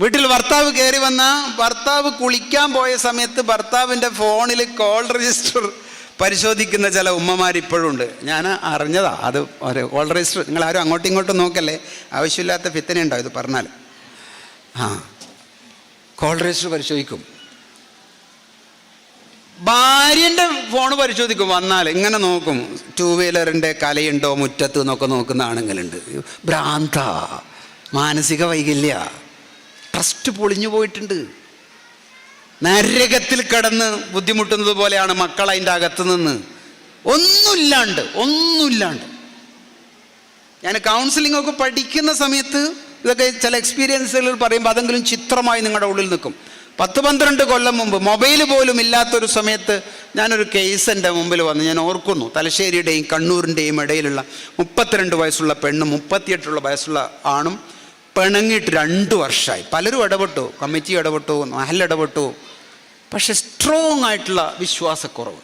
വീട്ടിൽ ഭർത്താവ് കയറി വന്ന ഭർത്താവ് കുളിക്കാൻ പോയ സമയത്ത് ഭർത്താവിന്റെ ഫോണിൽ കോൾ രജിസ്റ്റർ പരിശോധിക്കുന്ന ചില ഉമ്മമാർ ഇപ്പോഴും ഉണ്ട് ഞാൻ അറിഞ്ഞതാ അത് ഒരു കോൾ രജിസ്റ്റർ. നിങ്ങൾ ആരും അങ്ങോട്ടും ഇങ്ങോട്ടും നോക്കല്ലേ ആവശ്യമില്ലാത്ത ഫിത്തന ഉണ്ടോ ഇത് പറഞ്ഞാൽ? ആ. കോൾ രജിസ്റ്റർ പരിശോധിക്കും. ഭാര്യന്റെ ഫോൺ പരിശോധിക്കും വന്നാൽ ഇങ്ങനെ നോക്കും. ടൂ വീലറിന്റെ കലയുണ്ടോ മുറ്റത്ത് എന്നൊക്കെ നോക്കുന്ന ആണുങ്ങളുണ്ട്. ഭ്രാന്ത മാനസിക വൈകല്യ. ട്രസ്റ്റ് പൊളിഞ്ഞു പോയിട്ടുണ്ട്. നരകത്തിൽ കിടന്ന് ബുദ്ധിമുട്ടുന്നത് പോലെയാണ് മക്കൾ അതിന്റെ അകത്ത് നിന്ന്. ഒന്നുമില്ലാണ്ട് ഒന്നുമില്ലാണ്ട്. ഞാൻ കൗൺസിലിംഗ് ഒക്കെ പഠിക്കുന്ന സമയത്ത് ഇതൊക്കെ ചില എക്സ്പീരിയൻസുകൾ പറയുമ്പോൾ അതെങ്കിലും ചിത്രമായി നിങ്ങളുടെ ഉള്ളിൽ നിൽക്കും. പത്ത് പന്ത്രണ്ട് കൊല്ലം മുമ്പ് മൊബൈൽ പോലും ഇല്ലാത്തൊരു സമയത്ത് ഞാനൊരു കേസ് എന്റെ മുമ്പിൽ വന്ന്. ഞാൻ ഓർക്കുന്നു തലശ്ശേരിയുടെയും കണ്ണൂരിന്റെയും ഇടയിലുള്ള മുപ്പത്തിരണ്ട് വയസ്സുള്ള പെണ്ണും മുപ്പത്തിയെട്ടുള്ള വയസ്സുള്ള ആണും പിണങ്ങിയിട്ട് രണ്ട് വർഷമായി. പലരും ഇടപെട്ടു. കമ്മിറ്റി ഇടപെട്ടു മഹൽ പക്ഷെ സ്ട്രോങ് ആയിട്ടുള്ള വിശ്വാസക്കുറവ്.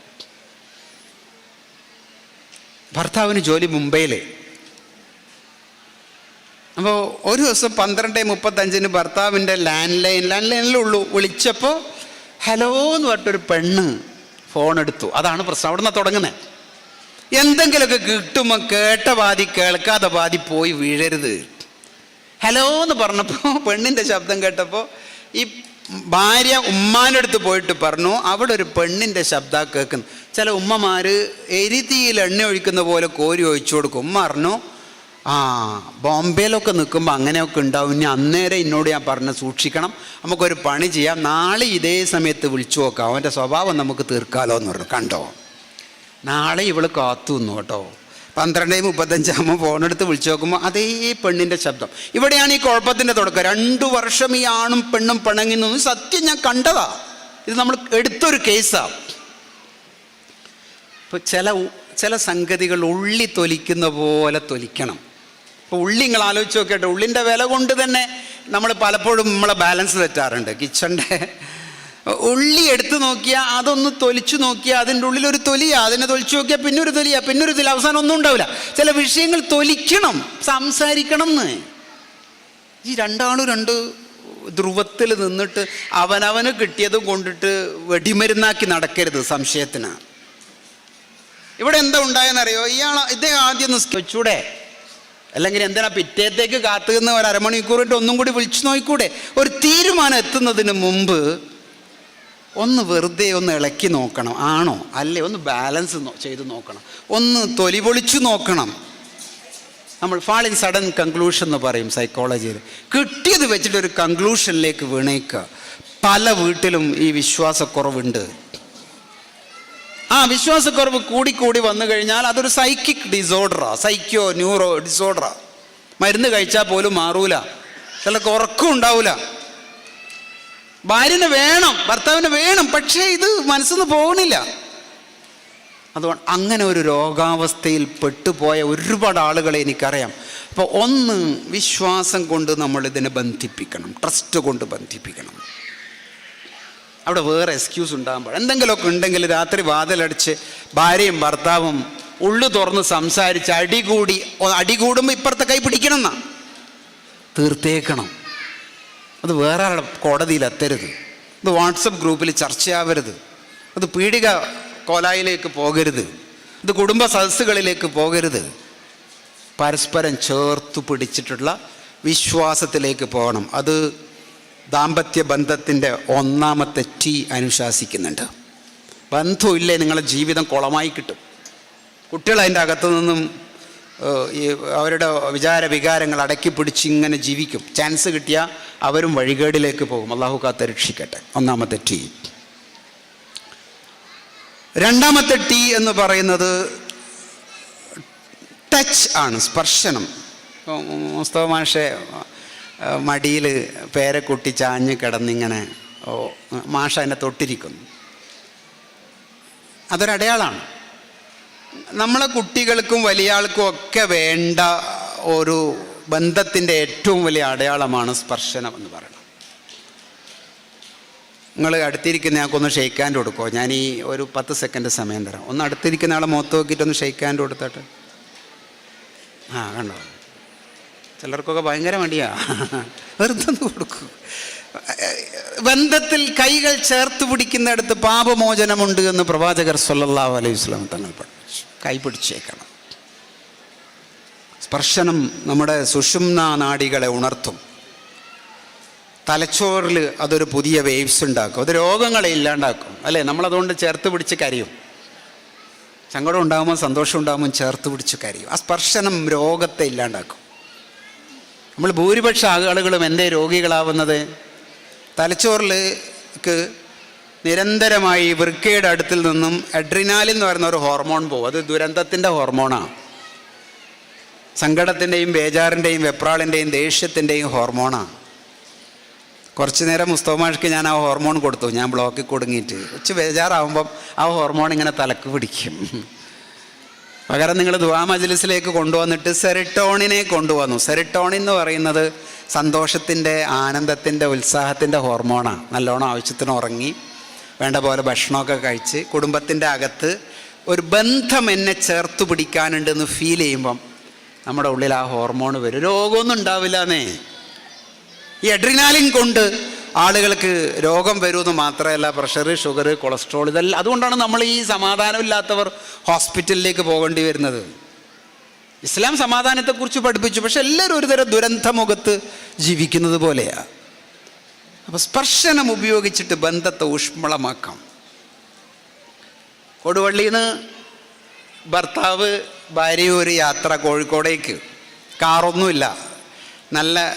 ഭർത്താവിന് ജോലി മുംബൈയിലെ. അപ്പോൾ ഒരു ദിവസം പന്ത്രണ്ട് മുപ്പത്തഞ്ചിന് ഭർത്താവിന്റെ ലാൻഡ് ലൈൻ ലാൻഡ് ലൈനിലുള്ളൂ വിളിച്ചപ്പോൾ ഹലോ എന്ന് പറഞ്ഞിട്ടൊരു പെണ്ണ് ഫോൺ എടുത്തു. അതാണ് പ്രശ്നം. അവിടെ നിന്നാണ് തുടങ്ങുന്നത് എന്തെങ്കിലുമൊക്കെ കിട്ടുമ്പോൾ കേട്ട പാതി കേൾക്കാതെ പാതി പോയി വീഴരുത്. ഹലോ എന്ന് പറഞ്ഞപ്പോൾ പെണ്ണിന്റെ ശബ്ദം കേട്ടപ്പോൾ ഈ ഭാര്യ ഉമ്മാന്റെ അടുത്ത് പോയിട്ട് പറഞ്ഞു അവിടെ ഒരു പെണ്ണിന്റെ ശബ്ദം കേൾക്കുന്നു. ചില ഉമ്മമാർ എരിതീയിൽ എണ്ണ ഒഴിക്കുന്ന പോലെ കോരി ഒഴിച്ചു കൊടുക്കും. ഉമ്മ പറഞ്ഞു ആ ബോംബെയിലൊക്കെ നിൽക്കുമ്പോൾ അങ്ങനെയൊക്കെ ഉണ്ടാവും. ഇനി അന്നേരം എന്നോട് ഞാൻ പറഞ്ഞ് സൂക്ഷിക്കണം. നമുക്കൊരു പണി ചെയ്യാം. നാളെ ഇതേ സമയത്ത് വിളിച്ചു നോക്കാം. അവന്റെ സ്വഭാവം നമുക്ക് തീർക്കാലോ എന്ന് പറഞ്ഞു. കണ്ടോ? നാളെ ഇവൾ കാത്തു നിന്നു കേട്ടോ. പന്ത്രണ്ട് മുപ്പത്തഞ്ചാകുമ്പോൾ ഫോണെടുത്ത് വിളിച്ചു നോക്കുമ്പോൾ അതേ പെണ്ണിന്റെ ശബ്ദം. ഇവിടെയാണ് ഈ കുഴപ്പത്തിന്റെ തുടക്കം. രണ്ടു വർഷം ഈ ആണും പെണ്ണും പിണങ്ങി നിന്നു സത്യം ഞാൻ കണ്ടതാ. ഇത് നമ്മൾ എടുത്തൊരു കേസാണ് ഇപ്പോൾ ചില ചില സംഗതികൾ ഉള്ളി തൊലിക്കുന്ന പോലെ തൊലിക്കണം. ഇപ്പോൾ ഉള്ളി നിങ്ങൾ ആലോചിച്ച് നോക്കിയിട്ട് ഉള്ളിന്റെ വില കൊണ്ട് തന്നെ നമ്മൾ പലപ്പോഴും നമ്മളെ ബാലൻസ് തെറ്റാറുണ്ട്. കിച്ചണിന്റെ ഉള്ളി എടുത്തു നോക്കിയാൽ അതൊന്ന് തൊലിച്ചു നോക്കിയാൽ അതിന്റെ ഉള്ളിൽ ഒരു തൊലിയാ അതിനെ തൊലിച്ചു നോക്കിയാൽ പിന്നെ ഒരു തൊലിയാ പിന്നെ ഒരു തൊലി. അവസാനം ഒന്നും ഉണ്ടാവില്ല. ചില വിഷയങ്ങൾ തൊലിക്കണം സംസാരിക്കണം എന്ന്. ഈ രണ്ടാളും രണ്ട് ധ്രുവത്തിൽ നിന്നിട്ട് അവനവന് കിട്ടിയതും കൊണ്ടിട്ട് വെടിമരുന്നാക്കി നടക്കരുത് സംശയത്തിന്. ഇവിടെ എന്താ ഉണ്ടായെന്നറിയോ? ഇയാൾ ഇദ്ദേഹം ആദ്യം നിസ്കരിച്ചൂടെ അല്ലെങ്കിൽ എന്തിനാ പിറ്റേത്തേക്ക് കാത്തു നിന്ന് ഒരു അരമണിക്കൂറിന്റെ ഒന്നും കൂടി വിളിച്ചു നോക്കൂടെ ഒരു തീരുമാനം എത്തുന്നതിന് മുമ്പ് ഒന്ന് വെറുതെ ഒന്ന് ഇളക്കി നോക്കണം. ആണോ? അല്ലേ? ഒന്ന് ബാലൻസ് ചെയ്ത് നോക്കണം. ഒന്ന് തൊലി പൊളിച്ചു നോക്കണം. നമ്മൾ ഫാൾ ഇൻ സഡൻ കൺക്ലൂഷൻ എന്ന് പറയും സൈക്കോളജിയിൽ കിട്ടിയത് വെച്ചിട്ട് ഒരു കൺക്ലൂഷനിലേക്ക് വീണേക്കുക പല വീട്ടിലും ഈ വിശ്വാസക്കുറവുണ്ട്. ആ വിശ്വാസക്കുറവ് കൂടിക്കൂടി വന്നു കഴിഞ്ഞാൽ അതൊരു സൈക്കിക് ഡിസോർഡറാ സൈക്കോ ന്യൂറോ ഡിസോർഡറാ മരുന്ന് കഴിച്ചാൽ പോലും മാറൂല. ചിലർക്ക് ഉറക്കം ഉണ്ടാവില്ല ഭാര്യന് വേണം ഭർത്താവിന് വേണം പക്ഷേ ഇത് മനസ്സിന്ന് പോകണില്ല അതുകൊണ്ട് അങ്ങനെ ഒരു രോഗാവസ്ഥയിൽ പെട്ടുപോയ ഒരുപാട് ആളുകളെ എനിക്കറിയാം. അപ്പോൾ ഒന്ന് വിശ്വാസം കൊണ്ട് നമ്മൾ ഇതിനെ ബന്ധിപ്പിക്കണം ട്രസ്റ്റ് കൊണ്ട് ബന്ധിപ്പിക്കണം. അവിടെ വേറെ എക്സ്ക്യൂസ് ഉണ്ടാകുമ്പോൾ എന്തെങ്കിലുമൊക്കെ ഉണ്ടെങ്കിൽ രാത്രി വാതിലടിച്ച് ഭാര്യയും ഭർത്താവും ഉള്ളു തുറന്ന് സംസാരിച്ച് അടികൂടി അടികൂടുമ്പോൾ ഇപ്പുറത്തെ കൈ പിടിക്കണം എന്നാ തീർത്തേക്കണം. അത് വേറെ ആളുടെ കോടതിയിൽ എത്തരുത്. ഇത് വാട്സപ്പ് ഗ്രൂപ്പിൽ ചർച്ചയാവരുത്. അത് പീഡിക കോലായിലേക്ക് പോകരുത്. ഇത് കുടുംബ സദസ്സുകളിലേക്ക് പോകരുത്. പരസ്പരം ചേർത്തു പിടിച്ചിട്ടുള്ള വിശ്വാസത്തിലേക്ക് പോകണം. അത് ദാമ്പത്യ ബന്ധത്തിന്റെ ഒന്നാമത്തെ ടി അനുശാസിക്കുന്നുണ്ട്. ബന്ധമില്ലേ നിങ്ങളുടെ ജീവിതം കുളമായി കിട്ടും. കുട്ടികൾ അതിന്റെ അകത്തു നിന്നും ഈ അവരുടെ വിചാര വികാരങ്ങൾ അടക്കി പിടിച്ച് ഇങ്ങനെ ജീവിക്കും. ചാൻസ് കിട്ടിയാൽ അവരും വഴികേടിലേക്ക് പോകും. അള്ളാഹു കാത്ത രക്ഷിക്കട്ടെ. ഒന്നാമത്തെ ടി രണ്ടാമത്തെ ടി എന്ന് പറയുന്നത് ടച്ച് ആണ് സ്പർശനം. മുസ്തഫ മാഷെ മടിയിൽ പേരക്കുട്ടി ചാഞ്ഞ് കിടന്നിങ്ങനെ മാഷ എന്നെ തൊട്ടിരിക്കുന്നു. അതൊരടയാളാണ് നമ്മളെ കുട്ടികൾക്കും വലിയ ആൾക്കും ഒക്കെ വേണ്ട ഒരു ബന്ധത്തിന്റെ ഏറ്റവും വലിയ അടയാളമാണ് സ്പർശനം എന്ന് പറയുന്നത്. നിങ്ങൾ അടുത്തിരിക്കുന്ന ആൾക്കൊന്ന് ഷെയ്ക്ക് ഹാൻഡ് കൊടുക്കുമോ ഞാൻ ഈ ഒരു പത്ത് സെക്കൻഡ് സമയം തരാം. ഒന്ന് അടുത്തിരിക്കുന്ന ആളെ മുഖത്ത് നോക്കിയിട്ടൊന്ന് ഷെയ്ക്ക് ഹാൻഡ് കൊടുത്തിട്ട്? ആ കണ്ടോ? ചിലർക്കൊക്കെ ഭയങ്കര മടിയാ. വെറുതെ കൊടുക്കും. ബന്ധത്തിൽ കൈകൾ ചേർത്ത് പിടിക്കുന്നിടത്ത് പാപമോചനമുണ്ട് എന്ന് പ്രവാചകർ സല്ലല്ലാഹു അലൈഹി വസല്ലം തങ്ങൾ പഠിപ്പിച്ചു കൈ പിടിച്ചേക്കണം സ്പർശനം നമ്മുടെ സുഷുമ്ന നാടികളെ ഉണർത്തും. തലച്ചോറിൽ അതൊരു പുതിയ വേവ്സ് ഉണ്ടാക്കും. അത് രോഗങ്ങളെ ഇല്ലാണ്ടാക്കും. അല്ലേ? നമ്മളതുകൊണ്ട് ചേർത്ത് പിടിച്ച് കരയും. സങ്കടം ഉണ്ടാകുമ്പോൾ സന്തോഷം ഉണ്ടാകുമ്പോൾ ചേർത്ത് പിടിച്ച് കരയും. ആ സ്പർശനം രോഗത്തെ ഇല്ലാണ്ടാക്കും. നമ്മൾ ഭൂരിപക്ഷ ആളുകളും എന്തേ രോഗികളാവുന്നത്? തലച്ചോറിലേക്ക് നിരന്തരമായി വൃക്കയുടെ അടുത്തിൽ നിന്നും അഡ്രിനാലിൻ എന്ന് പറയുന്ന ഒരു ഹോർമോൺ പോകും. അത് ദുരന്തത്തിന്റെ ഹോർമോണാണ് സങ്കടത്തിന്റെയും ബേജാറിന്റെയും വെപ്രാളിന്റെയും ദേഷ്യത്തിന്റെയും ഹോർമോണാണ് കുറച്ച് നേരം മുസ്തഫമാഷ്ക്ക് ഞാൻ ആ ഹോർമോൺ കൊടുത്തു. ഞാൻ ബ്ലോക്കിൽ കൊടുങ്ങിയിട്ട്. കുറച്ച് ബേജാറാവുമ്പം ആ ഹോർമോൺ ഇങ്ങനെ തലക്ക് പിടിക്കും. പകരം നിങ്ങൾ ദുവാ മജ്ലിസിലേക്ക് കൊണ്ടുവന്നിട്ട് സെറിട്ടോണിനെ കൊണ്ടുവന്നു. സെറിട്ടോണിൻ എന്ന് പറയുന്നത് സന്തോഷത്തിന്റെ ആനന്ദത്തിന്റെ ഉത്സാഹത്തിന്റെ ഹോർമോണാണ് നല്ലോണം ആവശ്യത്തിന് ഉറങ്ങി വേണ്ട പോലെ ഭക്ഷണമൊക്കെ കഴിച്ച് കുടുംബത്തിന്റെ അകത്ത് ഒരു ബന്ധം എന്നെ ചേർത്ത് പിടിക്കാനുണ്ടെന്ന് ഫീൽ ചെയ്യുമ്പം നമ്മുടെ ഉള്ളിൽ ആ ഹോർമോൺ വരും. രോഗമൊന്നും ഉണ്ടാവില്ല എന്നേ. ഈ അഡ്രിനാലിൻ കൊണ്ട് ആളുകൾക്ക് രോഗം വരുമെന്ന് മാത്രമല്ല പ്രഷർ ഷുഗർ കൊളസ്ട്രോൾ ഇതെല്ലാം അതുകൊണ്ടാണ് നമ്മൾ ഈ സമാധാനമില്ലാത്തവർ ഹോസ്പിറ്റലിലേക്ക് പോകേണ്ടി വരുന്നത്. ഇസ്ലാം സമാധാനത്തെക്കുറിച്ച് പഠിപ്പിച്ചു. പക്ഷെ എല്ലാവരും ഒരുതരം ദുരന്തമുഖത്ത് ജീവിക്കുന്നത് പോലെയാണ് അപ്പോൾ സ്പർശനം ഉപയോഗിച്ചിട്ട് ബന്ധത്തെ ഊഷ്മളമാക്കാം. കൊടുവള്ളിയിൽ നിന്ന് ഭർത്താവ് ഭാര്യ ഒരു യാത്ര കോഴിക്കോടേക്ക്. കാറൊന്നുമില്ല. നല്ല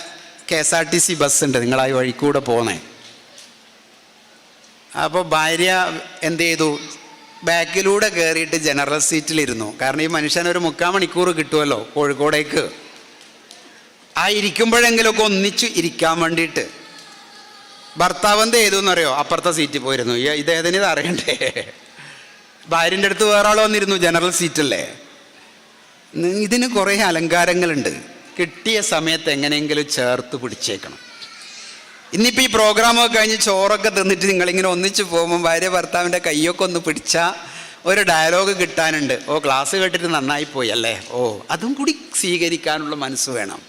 K S R T C ബസ്സുണ്ട്. നിങ്ങൾ ആ വഴിക്കൂടെ കൂടെ പോന്നേ. അപ്പോൾ ഭാര്യ എന്ത് ചെയ്തു? ബാക്കിലൂടെ കയറിയിട്ട് ജനറൽ സീറ്റിലിരുന്നു. കാരണം ഈ മനുഷ്യനൊരു മുക്കാൽ മണിക്കൂർ കിട്ടുമല്ലോ കോഴിക്കോടേക്ക്. ആ ഇരിക്കുമ്പോഴെങ്കിലുമൊക്കെ ഒന്നിച്ച് ഇരിക്കാൻ വേണ്ടിയിട്ട്. ഭർത്താവ് എന്ത് ചെയ്തു എന്നറിയോ? അപ്പുറത്തെ സീറ്റിൽ പോയിരുന്നു. ഇദ്ദേഹത്തിന് ഇത് അറിയണ്ടേ? ഭാര്യന്റെ അടുത്ത് വേറെ ആൾ വന്നിരുന്നു ജനറൽ സീറ്റല്ലേ ഇതിന് കുറേ അലങ്കാരങ്ങളുണ്ട്. കിട്ടിയ സമയത്ത് എങ്ങനെയെങ്കിലും ചേർത്ത് പിടിച്ചേക്കണം. ഇന്നിപ്പോൾ ഈ പ്രോഗ്രാമൊക്കെ കഴിഞ്ഞ് ചോറൊക്കെ തിന്നിട്ട് നിങ്ങളിങ്ങനെ ഒന്നിച്ച് പോകുമ്പോൾ ഭാര്യ ഭർത്താവിന്റെ കൈയൊക്കെ ഒന്ന് പിടിച്ചാൽ ഒരു ഡയലോഗ് കിട്ടാനുണ്ട്. ഓ ക്ലാസ് കേട്ടിട്ട് നന്നായി പോയി അല്ലേ? ഓ അതും കൂടി സ്വീകരിക്കാനുള്ള മനസ്സ് വേണം.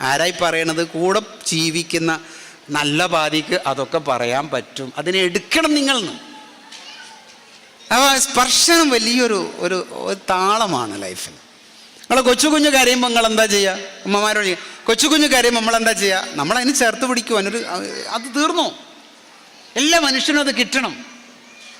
ആരായി പറയണത്? കൂടെ ജീവിക്കുന്ന നല്ല പാതിക്ക് അതൊക്കെ പറയാൻ പറ്റും. അതിനെ എടുക്കണം നിങ്ങൾ അപ്പോൾ സ്പർശനം വലിയൊരു ഒരു താളമാണ് ലൈഫിൽ നിങ്ങൾ കൊച്ചു കുഞ്ഞു കരയുമ്പോൾ നിങ്ങൾ എന്താ ചെയ്യുക ഉമ്മമാരോട് കൊച്ചു കുഞ്ഞു കരയുമ്പോൾ നമ്മൾ എന്താ ചെയ്യുക നമ്മളതിന് ചേർത്ത് പിടിക്കുവാനൊരു അത് തീർന്നു? എല്ലാ മനുഷ്യനും അത് കിട്ടണം.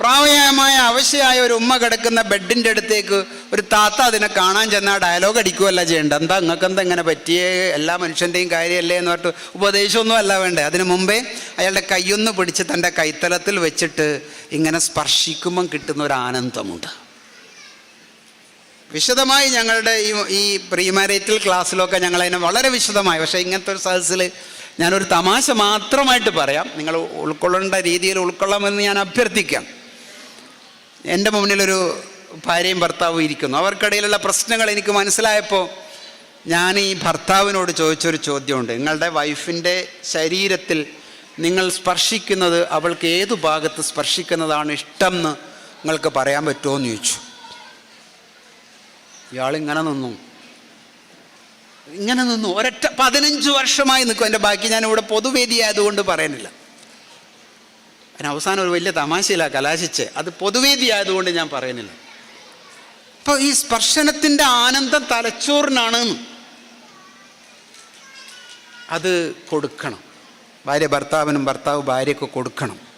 പ്രായമായ അവശയായ ഒരു ഉമ്മ കിടക്കുന്ന ബെഡിന്റെ അടുത്തേക്ക് ഒരു താത്ത അതിനെ കാണാൻ ചെന്നാൽ ഡയലോഗ് അടിക്കുകയല്ല ചെയ്യേണ്ടത്. എന്താ നിങ്ങൾക്ക് എന്താ ഇങ്ങനെ പറ്റിയേ? എല്ലാ മനുഷ്യന്റെയും കാര്യമല്ലേ എന്ന് പറഞ്ഞിട്ട് ഉപദേശമൊന്നും അല്ല വേണ്ടേ. അതിനു മുമ്പേ അയാളുടെ കൈയൊന്ന് പിടിച്ച് തന്റെ കൈത്തലത്തിൽ വെച്ചിട്ട് ഇങ്ങനെ സ്പർശിക്കുമ്പം കിട്ടുന്ന ഒരു ആനന്ദമുണ്ട്. വിശദമായി ഞങ്ങളുടെ ഈ ഈ പ്രീമാരേറ്റൽ ക്ലാസ്സിലൊക്കെ ഞങ്ങളതിനെ വളരെ വിശദമായി. പക്ഷേ ഇങ്ങനത്തെ ഒരു സദസ്സിൽ ഞാനൊരു തമാശ മാത്രമായിട്ട് പറയാം. നിങ്ങൾ ഉൾക്കൊള്ളേണ്ട രീതിയിൽ ഉൾക്കൊള്ളാമെന്ന് ഞാൻ അഭ്യർത്ഥിക്കാം. എന്റെ മുന്നിലൊരു ഭാര്യയും ഭർത്താവും ഇരിക്കുന്നു. അവർക്കിടയിലുള്ള പ്രശ്നങ്ങൾ എനിക്ക് മനസ്സിലായപ്പോൾ ഞാൻ ഈ ഭർത്താവിനോട് ചോദിച്ചൊരു ചോദ്യമുണ്ട്. നിങ്ങളുടെ വൈഫിന്റെ ശരീരത്തിൽ നിങ്ങൾ സ്പർശിക്കുന്നത് അവൾക്ക് ഏതു ഭാഗത്ത് സ്പർശിക്കുന്നതാണ് ഇഷ്ടം എന്ന് നിങ്ങൾക്ക് പറയാൻ പറ്റുമോ എന്ന് ചോദിച്ചു ഇയാളിങ്ങനെ നിന്നു. ഇങ്ങനെ നിന്നു. ഒരൊറ്റ പതിനഞ്ച് വർഷമായി നിൽക്കും. എന്റെ ബാക്കി ഞാൻ ഇവിടെ പൊതുവേദി ആയതുകൊണ്ട് പറയുന്നില്ല അതിന് അവസാനം ഒരു വലിയ തമാശയിലാണ് കലാശിച്ച്. അത് പൊതുവേദി ആയതുകൊണ്ട് ഞാൻ പറയുന്നില്ല. അപ്പോൾ ഈ സ്പർശനത്തിന്റെ ആനന്ദം തലച്ചോറിനാണ് അത് കൊടുക്കണം. ഭാര്യ ഭർത്താവിനും ഭർത്താവ് ഭാര്യയ്ക്ക് കൊടുക്കണം.